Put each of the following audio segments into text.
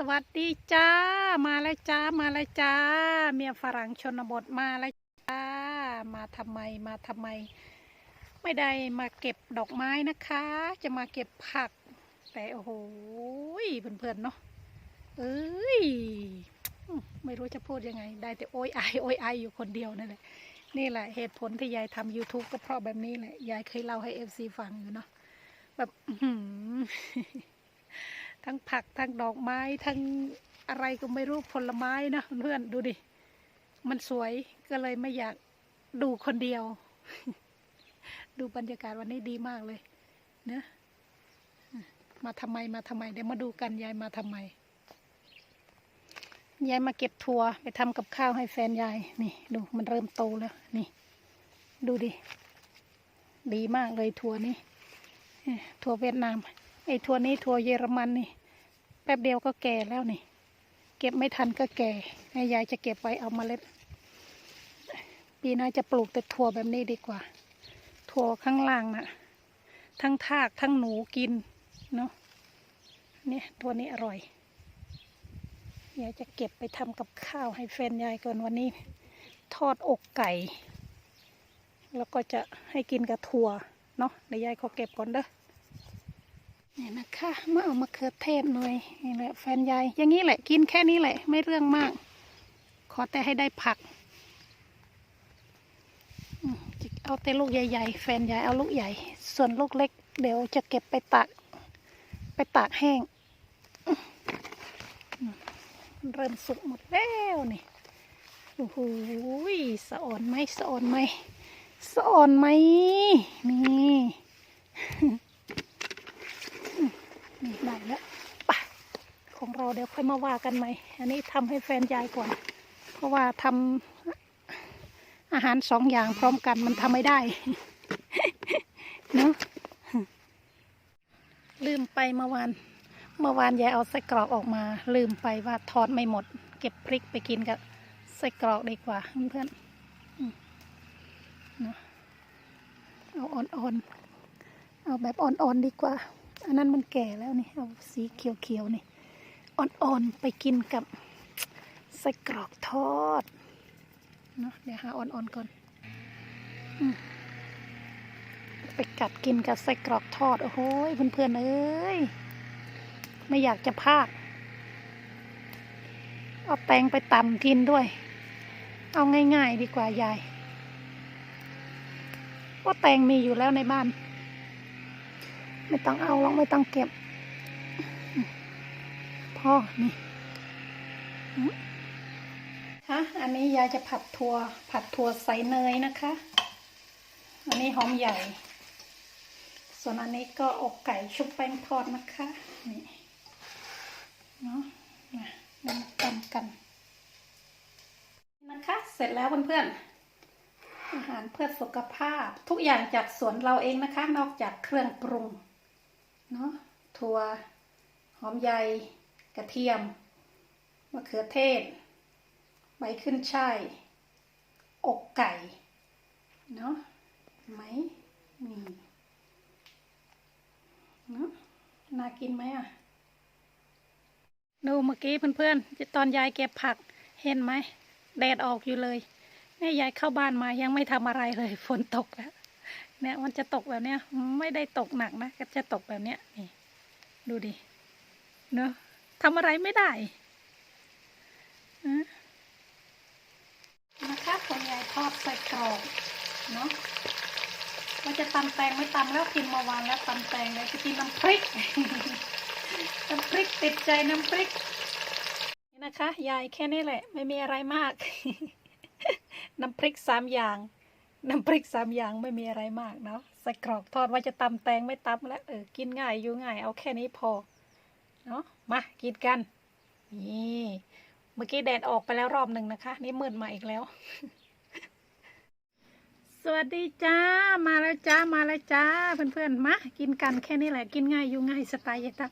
สวัสดีจ้า มาแล้วจ้า มาแล้วจ้า เมียฝรั่งชนบทมาแล้วจ้า มาทำไม มาทำไม ไม่ได้มาเก็บดอกไม้นะคะ จะมาเก็บผัก แต่โอ้โหเพื่อนๆเนาะ เอ้ย ไม่รู้จะพูดยังไง ได้แต่โอ้ยไอโอ้ยไออยู่คนเดียวนั่นแหละ นี่แหละเหตุผลที่ยายทำ YouTube ก็เพราะแบบนี้แหละ ยายเคยเล่าให้เอฟซีฟังอยู่เนาะ แบบหือ ทั้งผักทั้งดอกไม้ทั้งอะไรก็ไม่รู้ผลไม้นะเพื่อนๆดูดิ มันสวยก็เลยไม่อยากดูคนเดียว ดูบรรยากาศวันนี้ดีมากเลยเนะมาทำไมมาทำไมเดี๋ยวมาดูกันยายมาทำไมยายมาเก็บถั่วไปทำกับข้าวให้แฟนยายนี่ ดูมันเริ่มโตแล้วนี่ ดูดิดีมากเลยถั่วนี้เอ้ยถั่วเวียดนาม ไอ้ถั่วนี้ถั่วเยอรมันนี่ แป๊บเดียวก็แก่แล้วนี่ เก็บไม่ทันก็แก่ให้ยายจะเก็บไว้เอามาเล็ด ปีหน้าจะปลูกแต่ถั่วแบบนี้ดีกว่าถั่วข้างล่างน่ะ ทั้งทากทั้งหนูกินเนาะเนี่ยตัวนี้อร่อยยายจะเก็บไปทำกับข้าวให้แฟนยายก่อนวันนี้ ทอดอกไก่ แล้วก็จะให้กินกับถั่วเนาะเดี๋ยวยายขอเก็บก่อนเด้อ นี่นะคะมาเอามะเขือเทศหน่อยนี่แหละแฟนยายอย่างนี้แหละกินแค่นี้แหละ ไม่เรื่องมาก ขอแต่ให้ได้ผักเอาแต่ลูกใหญ่ๆแฟนยายเอาลูกใหญ่ ส่วนลูกเล็ก เดี๋ยวจะเก็บไปตากไปตากแห้ง เริ่มสุกหมดแล้วนี่โอ้โหสะอ่อนไหมสะอ่อนไหมสะอ่อนไหมนี่ นี่ได้แล้วปะของเราเดี๋ยวค่อยมาว่ากันใหม่ อันนี้ทำให้แฟนยายก่อน เพราะว่าทำอาหารสองอย่างพร้อมกันมันทำไม่ได้เนาะลืมไปเมื่อวาน เมื่อวานยายเอาไส้กรอกออกมา ลืมไปว่าทอดไม่หมด เก็บพริกไปกินกับไส้กรอกดีกว่าเพื่อนเอาอ่อนๆ เอาแบบอ่อนๆดีกว่า อันนั้นมันแก่แล้วนี่เอาสีเขียวๆนี่อ่อนๆไปกินกับไส้กรอกทอดเนาะเดี๋ยวหาอ่อนๆก่อนอไปกัดกินกับไส้กรอกทอด โอ้โหเพื่อนๆเอ้ยไม่อยากจะพากเอาแตงไปตำกินด้วย เอาง่ายๆดีกว่ายายว่าแตงมีอยู่แล้วในบ้าน ไม่ต้องเอาหรอกไม่ต้องเก็บ พ่อ นี่ฮะอันนี้ยายจะผัดถั่วผัดถั่วใส่เนยนะคะ อันนี้หอมใหญ่ ส่วนอันนี้ก็อกไก่ชุบแป้งทอดนะคะ นี่ เนาะมาเริ่มตำกัน นะคะ เสร็จแล้วเพื่อนๆอาหารเพื่อสุขภาพทุกอย่างจากสวนเราเองนะคะ นอกจากเครื่องปรุง เนาะถั่วหอมใหญ่กระเทียมมะเขือเทศ ใบขึ้นช่ายอกไก่ เนาะไหมนี่เนาะน่ากินไหมอะ ดูเมื่อกี้เพื่อนๆตอนยายเก็บผักเห็นไหม แดดออกอยู่เลย แม่ยายเข้าบ้านมายังไม่ทำอะไรเลย ฝนตกแล้ว เนี่ยมันจะตกแบบเนี้ย ไม่ได้ตกหนักนะก็จะตกแบบเนี้ยนี่ ดูดิเนอะทำอะไรไม่ได้อะนะคะคนยายทอดใส่กรอบเนาะว่าจะตำแตงไม่ตำแล้วกินเมื่อวานแล้วตำแตงเลยจะกินน้ำพริกน้ำพริกติดใจน้ำพริกนี่นะคะ ยายแค่นี้แหละ ไม่มีอะไรมาก น้ำพริกสามอย่าง น้ำพริกสามอย่างไม่มีอะไรมากเนาะใส่กรอกทอดว่าจะตำแตงไม่ตำแล้วเออกินง่ายอยู่ง่าย เอาแค่นี้พอเนาะมากินกันนี่เมื่อกี้แดดออกไปแล้วรอบหนึ่งนะคะ นี่มืดมาอีกแล้ว สวัสดีจ้ามาแล้วจ้ามาแล้วจ้าเพื่อนๆมากินกันแค่นี้แหละกินง่ายอยู่ง่ายสไตล์ยายตา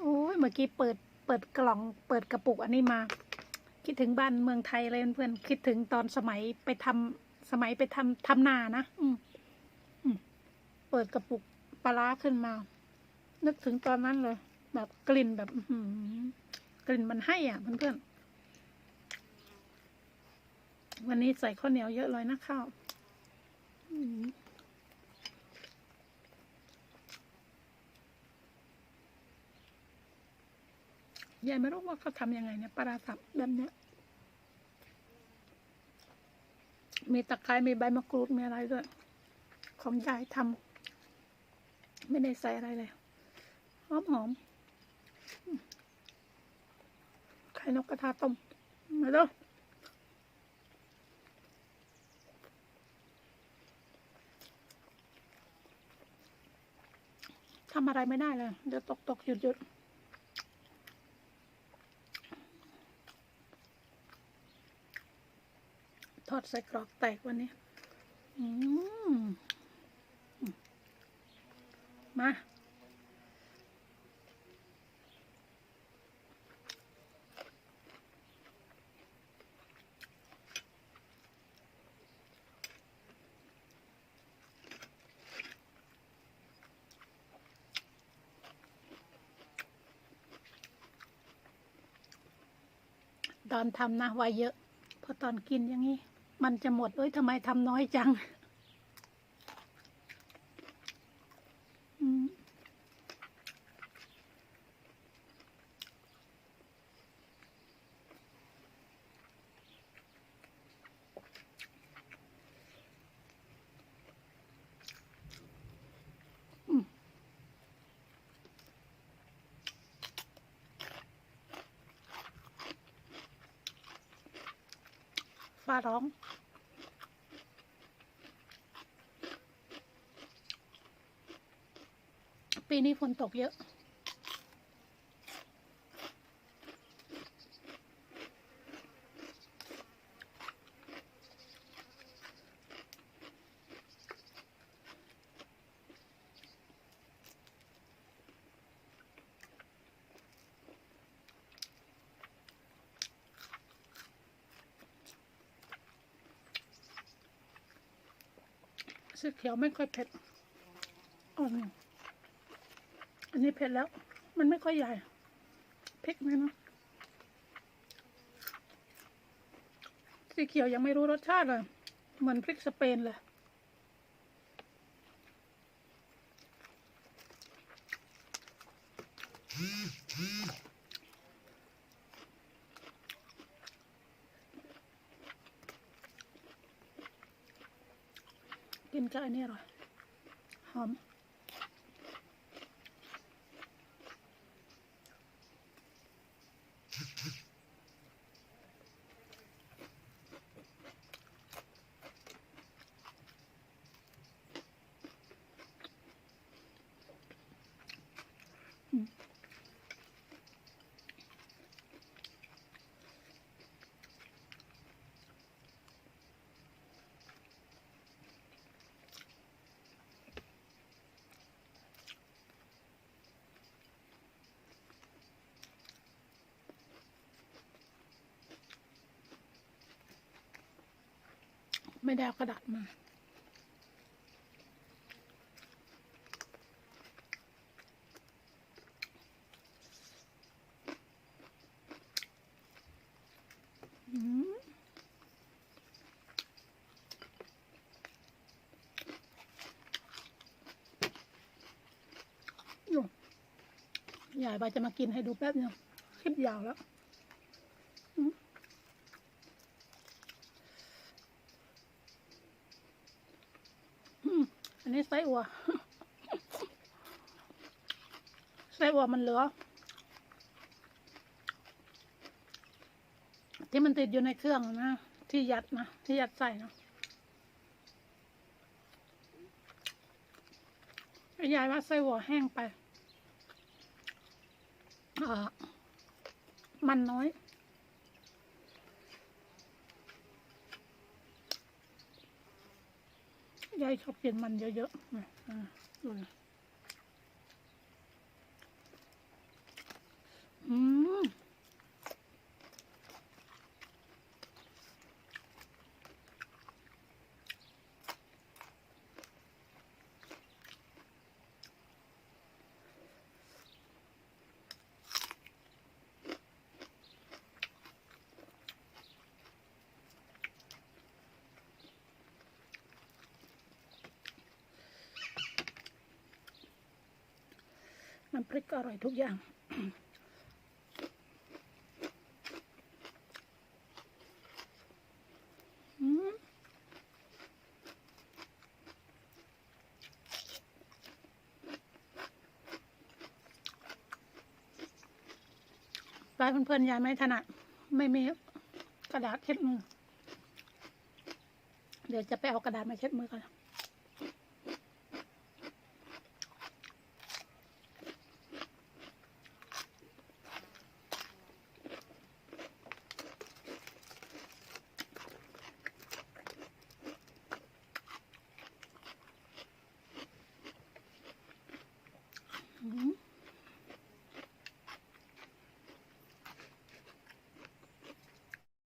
โอ้ยเมื่อกี้เปิดเปิดกล่องเปิดกระปุกอันนี้มา คิดถึงบ้านเมืองไทยเลยเพื่อนๆคิดถึงตอนสมัยไปทำ สมัยไปทำทำนานะอืมอืมเปิดกระปุกปลาร้าขึ้นมา นึกถึงตอนนั้นเลย แบบกลิ่นแบบอืกลิ่นมันให้อะเพื่อนๆวันนี้ใส่ข้าวเหนียวเยอะเลยนะข้าวยายไม่รู้ว่าเขาทำยังไงเนี่ยปลาร้าสับแบบเนี้ย มีตะไคร้มีใบมะกรูดมีอะไรด้วย ของยายทำไม่ได้ใส่อะไรเลย หอมหอมอืมไข่นกกระทาต้มมาดูทำอะไรไม่ได้เลย เดี๋ยวตกตกหยุดหยุด ทอดใส่กรอกแตกวันนี้มา ตอนทำนะไวเยอะ พอตอนกินอย่างนี้ มันจะหมดเอ้ยทำไมทำน้อยจังอืมอืม ฟ้าร้อง ปีนี้ฝนตกเยอะ สีเขียวไม่ค่อยเผ็ดอ่อนอันนี้เผ็ดแล้ว มันไม่ค่อยใหญ่พริกไหมเนาะสีเขียวยังไม่รู้รสชาติเลย เหมือนพริกสเปนเลย กินกับอันนี้อร่อยหอม ไม่ได้กระดาษมาอืมนู่บาจะมากินให้ดูแป๊บนึงคลิปยาวแล้ว อืม อืม อันนี้ไส้อัวไส้อัวมันเหลือ ที่มันติดอยู่ในเครื่องนะที่ยัดนะที่ยัดใส่นะยายว่าไส้อัวแห้งไปอ่ามันน้อย ยายชอบกินมันเยอะๆอะอะดูนะอืม น้ำพริกก็อร่อยทุกอย่างอืมไปเพื่อนๆยายไม่ถนัดไม่มีกระดาษเช็ดมือ เดี๋ยวจะไปเอากระดาษมาเช็ดมือก่อน